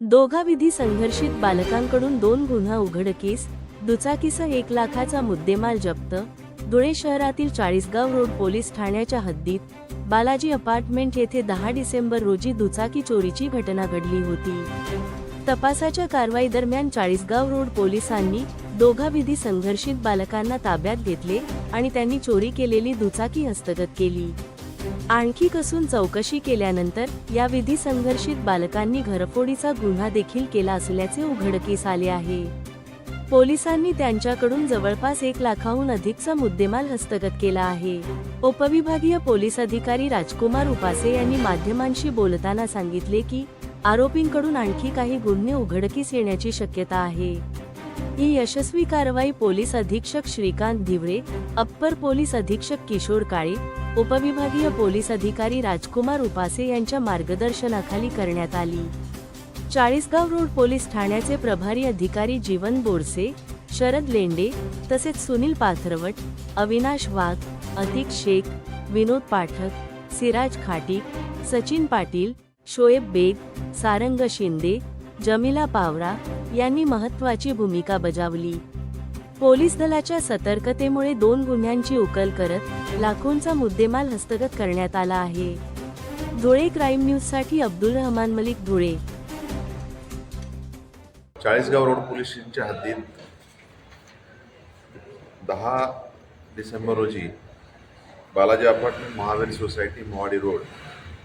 दोघा विधी संघर्षित बालकांकडून दोन गुन्हा उघडकीस दुचाकीसह एक लाखाचा मुद्देमाल जप्त धुळे शहरातील चाळीसगाव रोड पोलीस ठाण्याच्या हद्दीत बालाजी अपार्टमेंट येथे दहा डिसेंबर रोजी दुचाकी चोरीची घटना घडली होती. तपासाच्या कारवाई दरम्यान चाळीसगाव रोड पोलिसांनी दोघा विधी संघर्षित बालकांना ताब्यात घेतले आणि त्यांनी चोरी केलेली दुचाकी हस्तगत केली. आणखी कसून चौकशी केल्यानंतर या विधी संघर्षित बालकांनी घरफोडीचा गुन्हा देखील केला असल्याचे उघडकीस आले आहे. पोलिसांनी त्यांच्याकडून जवळपास एक लाखाहून अधिकचा मुद्देमाल हस्तगत केला आहे. उपविभागीय पोलीस अधिकारी राजकुमार उपासे यांनी माध्यमांशी बोलताना सांगितले की आरोपींकडून आणखी काही गुन्हे उघडकीस येण्याची शक्यता आहे. ही यशस्वी कारवाई पोलीस अधीक्षक श्रीकांत धिवरे अप्पर पोलीस अधीक्षक किशोर काळे उपविभागीय पोलीस अधिकारी राजकुमार उपासे यांच्या मार्गदर्शनाखाली करण्यात आली. चाळीसगाव रोड पोलीस ठाण्याचे प्रभारी अधिकारी जीवन बोरसे शरद लेंडे तसेच सुनील पाथरवट अविनाश वाघ अतिक शेख विनोद पाठक सिराज खाटीक सचिन पाटील शोएब बेग सारंग शिंदे जमिला पावरा यांनी महत्वाची भूमिका बजावली. पोलीस दलाच्या सतर्कतेमुळे दोन गुन्ह्यांची उकल करत लाखोंचा मुद्देमाल हस्तगत करण्यात आला आहे. धुळे क्राईम न्यूजसाठी अब्दुल रहमान मलिक धुळे. चाळीसगाव रोड पोलीस स्टेशनच्या हद्दीत दहा डिसेंबर रोजी Balaji apartment Mahavir society Mohadi road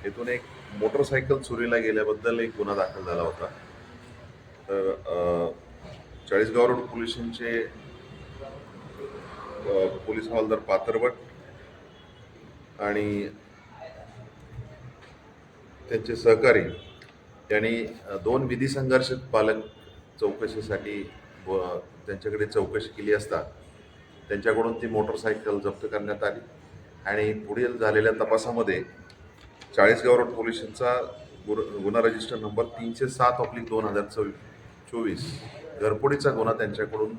येथून एक मोटरसायकल चोरीला गेल्याबद्दल एक गुन्हा दाखल झाला होता. तर चाळीसगाव रोड पोलिसांचे पोलीस हवालदार पातरवट आणि त्यांचे सहकारी यांनी दोन विधी संघर्ष पालक चौकशीसाठी व त्यांच्याकडे चौकशी केली असता त्यांच्याकडून ती मोटरसायकल जप्त करण्यात आली आणि पुढील झालेल्या तपासामध्ये चाळीसगाव रोड पोलिसांचा स्टेशनचा गुर- गुन्हा रजिस्टर नंबर तीनशे सात ऑब्लिक दोन हजार चोवीस चोवीस घरपोडीचा गुन्हा त्यांच्याकडून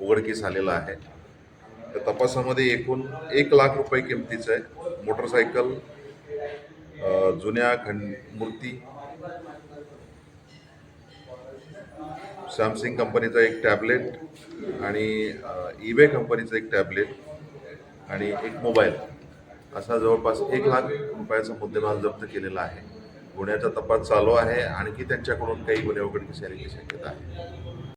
उघडकीस आलेला आहे. त्या तपासामध्ये एकूण एक लाख रुपये किमतीचं आहे. मोटरसायकल जुन्या खंड मूर्ती. सॅमसंग कंपनीचा एक टॅबलेट आणि ईबे कंपनीचं एक टॅबलेट आणि एक मोबाईल. असा जवळपास एक लाख रुपयाचा मुद्देमाल जप्त केलेला आहे. गुन्ह्याचा तपास चालू आहे. आणखी त्यांच्याकडून काही गुन्हे उघडकीस येण्याची शक्यता आहे.